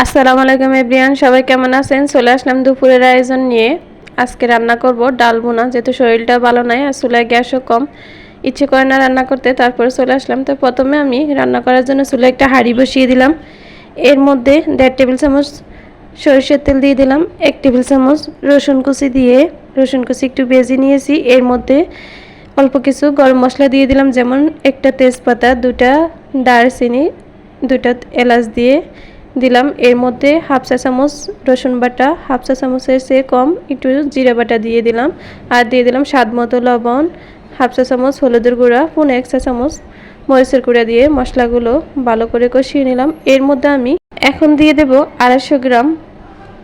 আসসালামু আলাইকুম এভরিয়ান, সবাই কেমন আছেন? চলে আসলাম দুপুরের আয়োজন নিয়ে। আজকে রান্না করব ডাল বোনা যেহেতু শরীরটা ভালো নাই আর চুলায় গ্যাসও কম। ইচ্ছে করে না রান্না করতে, তারপরে চলে আসলাম। তো প্রথমে আমি রান্না করার জন্য চুলায় একটা হাঁড়ি বসিয়ে দিলাম। এর মধ্যে দেড় টেবিল চামচ সরিষার তেল দিয়ে দিলাম, এক টেবিল চামচ রসুন কুচি দিয়ে, রসুন কুচি একটু বেজে নিয়েছি। এর মধ্যে অল্প কিছু গরম মশলা দিয়ে দিলাম, যেমন একটা তেজপাতা, দুটা দারচিনি, দুটা এলাচ দিয়ে দিলাম। এর মধ্যে হাফ চা চামচ রসুন বাটা, হাফ চা চামচের চেয়ে কম একটু জিরা বাটা দিয়ে দিলাম। আর দিয়ে দিলাম স্বাদ মতো লবণ। হাফ চা চামচ হলুদের গুঁড়া, পুন এক চা চামচ মরিচের গুঁড়া দিয়ে মশলাগুলো ভালো করে কষিয়ে নিলাম। এর মধ্যে আমি এখন দিয়ে দেব আড়াইশো গ্রাম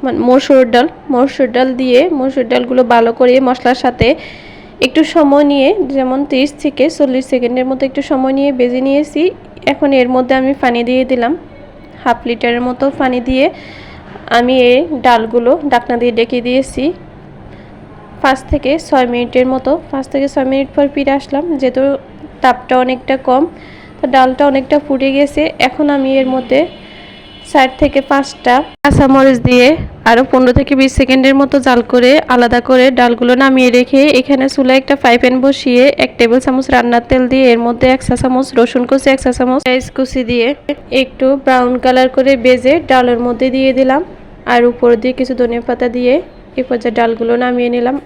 মানে মসুর ডাল। মসুর ডাল দিয়ে মসুর ডালগুলো ভালো করে মশলার সাথে একটু সময় নিয়ে, যেমন তিরিশ থেকে চল্লিশ সেকেন্ডের মতো একটু সময় নিয়ে বেজে নিয়েছি। এখন এর মধ্যে আমি পানি দিয়ে দিলাম। হাফ লিটারের মতো পানি দিয়ে আমি এই ডালগুলো ডাকনা দিয়ে ডেকে দিয়েছি। পাঁচ থেকে ছয় মিনিটের মতো, পাঁচ থেকে ছয় মিনিট পর ফিরে আসলাম। যেহেতু তাপটা অনেকটা কম, তো ডালটা অনেকটা ফুটে গেছে। এখন আমি এর মধ্যে চার থেকে পাঁচটা কাঁচামরিচ দিয়ে আরও পনেরো থেকে বিশ সেকেন্ডের মতো জাল করে আলাদা করে ডালগুলো নামিয়ে রেখে এখানে চুলায় একটা ফ্রাই প্যান বসিয়ে এক টেবিল চামচ রান্নার তেল দিয়ে এর মধ্যে এক চা চামচ রসুন কুচি, এক চা চামচ পেঁয়াজ কুচি দিয়ে একটু ব্রাউন কালার করে বেজে ডালের মধ্যে দিয়ে দিলাম। আর উপর দিয়ে কিছু ধনে পাতা দিয়ে এই পর্যায়ে ডালগুলো নামিয়ে নিলাম।